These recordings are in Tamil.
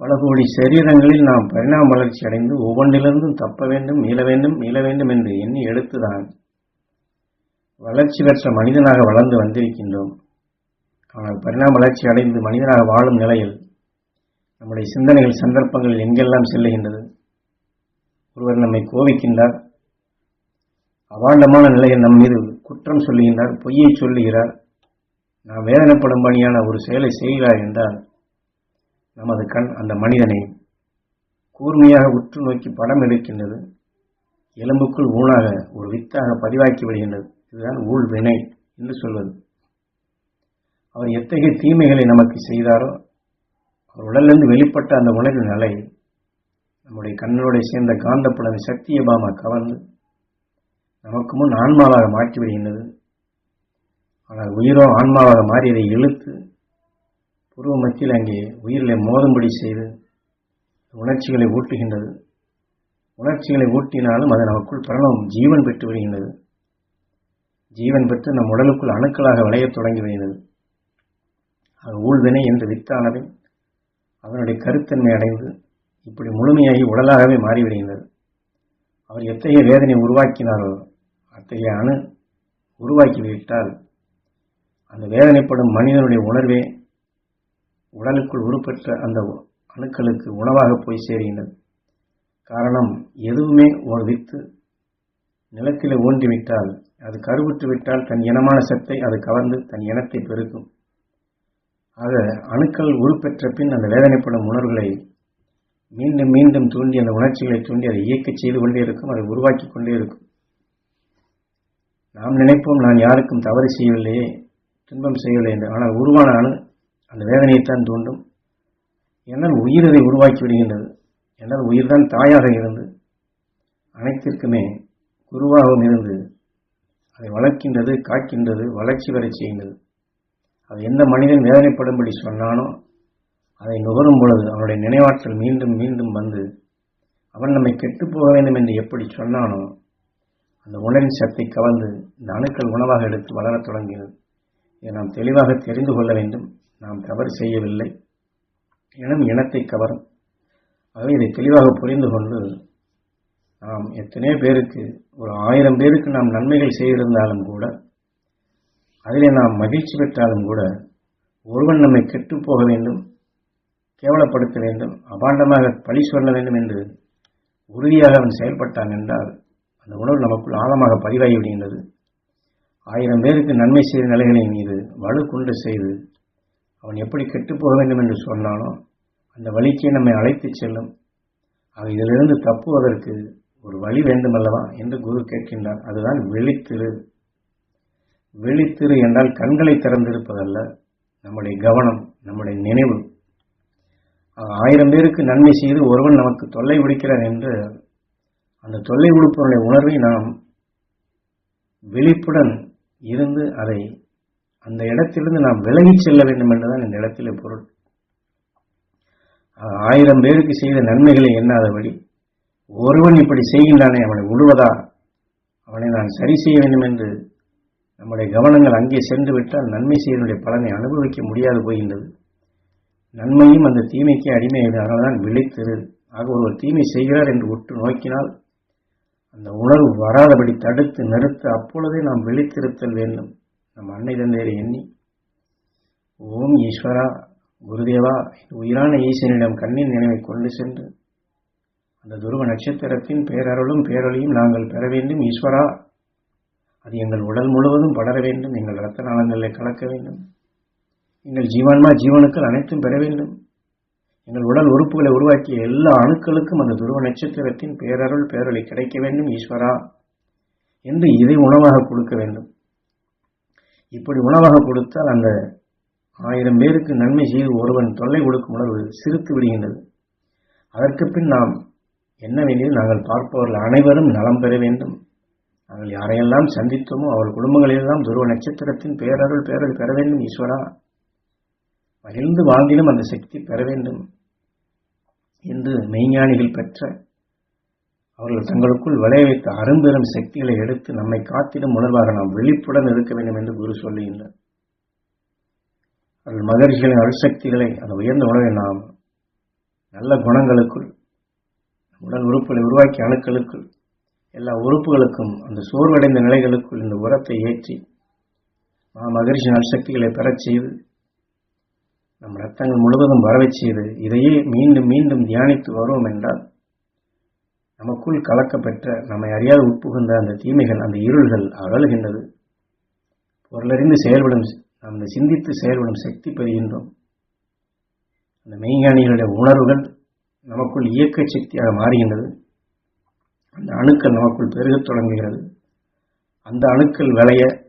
பல கோடி சரீரங்களில் நாம் பரிணாம வளர்ச்சி அடைந்து ஒவ்வொன்றிலிருந்தும் தப்ப வேண்டும் மீள வேண்டும் மீள வேண்டும் என்று எண்ணி எடுத்துதான் வளர்ச்சி பெற்ற மனிதனாக வளர்ந்து வந்திருக்கின்றோம். ஆனால் பரிணாம வளர்ச்சி அடைந்து மனிதனாக வாழும் நிலையில் நம்முடைய சிந்தனைகள் சந்தர்ப்பங்கள் எங்கெல்லாம் செல்லுகின்றது? ஒருவர் நம்மை கோவிக்கின்றார் அவாண்டமான நிலையில் நம் மீது குற்றம் சொல்லுகின்றார் பொய்யை சொல்லுகிறார். நாம் வேதனைப்படும்படியான ஒரு செயலை செய்கிறார் என்றால் நமது கண் அந்த மனிதனை கூர்மையாக உற்று நோக்கி படம் எடுக்கின்றது. எலும்புக்குள் ஊனாக ஒரு வித்தாக பதிவாக்கி விடுகின்றது. இதுதான் ஊழ் வினை என்று சொல்வது. அவர் எத்தகைய தீமைகளை நமக்கு செய்தாரோ அவர் உடலிருந்து வெளிப்பட்ட அந்த உணர்வு நிலை நம்முடைய கண்ணோட சேர்ந்த காந்தப்புலன் சத்தியபாமா கவர்ந்து நமக்கு முன் ஆன்மாவாக மாற்றி விடுகின்றது. ஆனால் உயிரோ ஆன்மாவாக மாறியதை இழுத்து புருவ மத்தியில் அங்கே உயிரிலே மோதும்படி செய்து உணர்ச்சிகளை ஊட்டுகின்றது. உணர்ச்சிகளை ஊட்டினாலும் அது நமக்குள் பிரணவம் ஜீவன் பெற்று வருகின்றது ஜீவன் பெற்று நம் உடலுக்குள் அணுக்களாக விளையத் தொடங்கி வருகிறது அது ஊழ்வினை என்று வித்தானவை அதனுடைய கருத்தன்மை அடைந்து இப்படி முழுமையாகி உடலாகவே மாறிவிடுகின்றது. அவர் எத்தகைய வேதனை உருவாக்கினாரோ அத்தகைய அணு உருவாக்கிவிட்டால் அந்த வேதனைப்படும் மனிதனுடைய உணர்வே உடலுக்குள் உருப்பெற்ற அந்த அணுக்களுக்கு உணவாக போய் சேருகின்றது. காரணம் எதுவுமே ஒரு வித்து நிலத்தில் ஊன்றிவிட்டால் அது கருவுற்று விட்டால் தன் இனமான சத்தை அது கவர்ந்து தன் இனத்தை பெருக்கும். ஆக அணுக்கள் உருப்பெற்ற பின் அந்த வேதனைப்படும் உணர்வுகளை மீண்டும் மீண்டும் தூண்டி அந்த உணர்ச்சிகளை தூண்டி அதை இயக்கச் செய்து கொண்டே இருக்கும் அதை உருவாக்கி கொண்டே இருக்கும். நாம் நினைப்போம் நான் யாருக்கும் தவறு செய்யவில்லையே துன்பம் செய்யவில்லை என்று. ஆனால் உருவான அணு அந்த வேதனையைத்தான் தூண்டும். என்னால் உயிர் அதை உருவாக்கி விடுகின்றது. என்னால் உயிர் தான் தாயாக இருந்து அனைத்திற்குமே குருவாகவும் இருந்து அதை வளர்க்கின்றது காக்கின்றது வளர்ச்சி வரை செய்கின்றது. அது எந்த மனிதன் வேதனைப்படும்படி சொன்னானோ அதை நுகரும் பொழுது அவனுடைய நினைவாற்றல் மீண்டும் மீண்டும் வந்து அவன் நம்மை கெட்டு போக வேண்டும் என்று எப்படி சொன்னானோ அந்த உணரின் சத்தை கவர்ந்து இந்த அணுக்கள் உணவாக எடுத்து வளரத் தொடங்கினது இதை நாம் தெளிவாக தெரிந்து கொள்ள வேண்டும். நாம் தவறு செய்யவில்லை. இனம் இனத்தை கவரும். ஆகவே இதை தெளிவாக புரிந்து கொண்டு நாம் எத்தனையோ பேருக்கு ஒரு ஆயிரம் பேருக்கு நாம் நன்மைகள் செய்திருந்தாலும் கூட அதிலே நாம் மகிழ்ச்சி பெற்றாலும் கூட ஒருவன் நம்மை கெட்டு போக வேண்டும் கேவலப்படுத்த வேண்டும் அபாண்டமாக பழி சொல்ல வேண்டும் என்று உறுதியாக அவன் செயல்பட்டான் என்றால் அந்த உணர்வு நமக்குள் ஆழமாக பதிவாகி விடுகின்றது. ஆயிரம் பேருக்கு நன்மை செய்த நிலைகளின் மீது வலு கொண்டு செய்து அவன் எப்படி கெட்டுப்போக வேண்டும் என்று சொன்னானோ அந்த வழிக்கே நம்மை அழைத்துச் செல்லும். ஆக இதிலிருந்து தப்புவதற்கு ஒரு வழி வேண்டுமல்லவா என்று குரு கேட்கின்றார். அதுதான் வெளித்திரு வெளித்திரு என்றால் கண்களை திறந்திருப்பதல்ல நம்முடைய கவனம் நம்முடைய நினைவு. ஆயிரம் பேருக்கு நன்மை செய்து ஒருவன் நமக்கு தொல்லை விடுக்கிறான் என்று அந்த தொல்லை விடுப்பவனுடைய உணர்வை நாம் விழிப்புடன் இருந்து அதை அந்த இடத்திலிருந்து நாம் விலகி செல்ல வேண்டும் என்றுதான் இந்த இடத்திலே பொருள். ஆயிரம் பேருக்கு செய்த நன்மைகளை எண்ணாதபடி ஒருவன் இப்படி செய்கின்றானே அவனை விடுவதா அவனை நான் சரி செய்ய வேண்டும் என்று நம்முடைய கவனங்கள் அங்கே சென்று விட்டால் நன்மை செய்வதனுடைய பலனை அனுபவிக்க முடியாது போகின்றது. நன்மையும் அந்த தீமைக்கு அதனால் அதனால்தான் விழித்திரு. ஆக ஒருவர் தீமை செய்கிறார் என்று உற்று நோக்கினால் அந்த உணர்வு வராதபடி தடுத்து நிறுத்த. அப்பொழுதே நாம் விழித்திருத்தல் வேண்டும். நம் அன்னை தந்தையரை எண்ணி ஓம் ஈஸ்வரா குருதேவா உயிரான ஈசனிடம் கண்ணின் நினைவை கொண்டு சென்று அந்த துருவ நட்சத்திரத்தின் பேரருளும் பேரொழியும் நாங்கள் பெற வேண்டும் ஈஸ்வரா. அது எங்கள் உடல் முழுவதும் படர வேண்டும் எங்கள் இரத்த நாளங்களில் கலக்க வேண்டும். எங்கள் ஜீவான்மா ஜீவனுக்கள் அனைத்தும் பெற வேண்டும். எங்கள் உடல் உறுப்புகளை உருவாக்கிய எல்லா அணுக்களுக்கும் அந்த துருவ நட்சத்திரத்தின் பேரருள் பேரொழி கிடைக்க வேண்டும் ஈஸ்வரா. என்று இதை உணவாக கொடுக்க வேண்டும். இப்படி உணவாக கொடுத்தால் அந்த ஆயிரம் பேருக்கு நன்மை செய்து ஒருவன் தொல்லை கொடுக்கும் உணர்வு சிரித்து விடுகின்றது. அதற்கு பின் நாம் என்ன வேண்டியது? நாங்கள் பார்ப்பவர்கள் அனைவரும் நலம் பெற வேண்டும். நாங்கள் யாரையெல்லாம் சந்தித்தோமோ அவர் குடும்பங்களெல்லாம் துருவ நட்சத்திரத்தின் பேரருள் பேரல் பெற வேண்டும் ஈஸ்வரா. மகிழ்ந்து வாழ்ந்திலும் அந்த சக்தி பெற வேண்டும். என்று மெய்ஞானிகள் பெற்ற அவர்கள் தங்களுக்குள் விளைய வைத்த அரும்பெரும் சக்திகளை எடுத்து நம்மை காத்திடும் உணர்வாக நாம் விழிப்புடன் இருக்க வேண்டும் என்று குரு சொல்லுகின்றார். அவர்கள் மகர்ஷிகளின் அருசக்திகளை அந்த உயர்ந்த உணவை நாம் நல்ல குணங்களுக்குள் உடல் உறுப்புகளை உருவாக்கிய அணுக்களுக்குள் எல்லா உறுப்புகளுக்கும் அந்த சோர்வடைந்த நிலைகளுக்குள் இந்த உரத்தை ஏற்றி மா மகரிஷி நற்சக்திகளை பெறச் செய்து நம் ரத்தங்கள் முழுவதும் வரவை செய்து இதையே மீண்டும் மீண்டும் தியானித்து வருவோம் என்றால் நமக்குள் கலக்கப்பெற்ற நம்மை அறியாத உட்புகுந்த அந்த தீமைகள் அந்த இருள்கள் அகழுகின்றது பொருளறிந்து செயல்படும் நாம் சிந்தித்து செயல்படும் சக்தி பெறுகின்றோம். அந்த மெய்ஞானிகளுடைய உணர்வுகள் நமக்குள் இயக்க சக்தியாக மாறுகின்றது. அந்த அணுக்கள் நமக்குள் பெருகத் தொடங்குகிறது. அந்த அணுக்கள் விளைய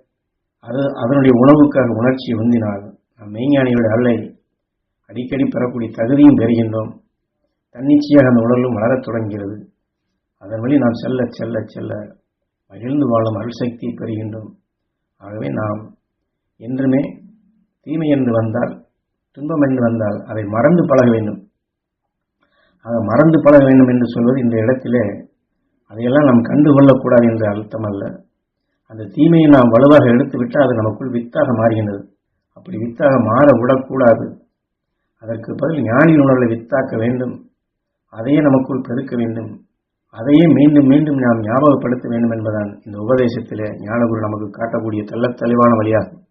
அது அதனுடைய உணவுக்காக உணர்ச்சி உந்தினால் நாம் மெய்ஞானிகளுடைய அல்லை அடிக்கடி பெறக்கூடிய தகுதியும் பெறுகின்றோம். தன்னிச்சையாக அந்த உடலும் வளரத் தொடங்குகிறது. அதன் வழி நாம் செல்ல செல்ல செல்ல மகிழ்ந்து வாழும் அருள் சக்தியை பெறுகின்றோம். ஆகவே நாம் என்றுமே தீமை என்று வந்தால் துன்பம் என்று வந்தால் அதை மறந்து பழக வேண்டும். அதை மறந்து பழக வேண்டும் என்று சொல்வது இந்த இடத்திலே அதையெல்லாம் நாம் கண்டுகொள்ளக்கூடாது என்ற அர்த்தம் அல்ல அந்த தீமையை நாம் வலுவாக எடுத்துவிட்டால் அது நமக்குள் வித்தாக மாறுகின்றது. அப்படி வித்தாக மாற விடக்கூடாது. அதற்கு பதில் ஞானியின் உணர்வை வித்தாக்க வேண்டும். அதையே நமக்குள் பெருக்க வேண்டும். அதையே மீண்டும் மீண்டும் நாம் ஞாபகப்படுத்த வேண்டும் என்பதான் இந்த உபதேசத்திலே ஞானகுரு நமக்கு காட்டக்கூடிய தள்ளத் தெளிவான வழியாகும்.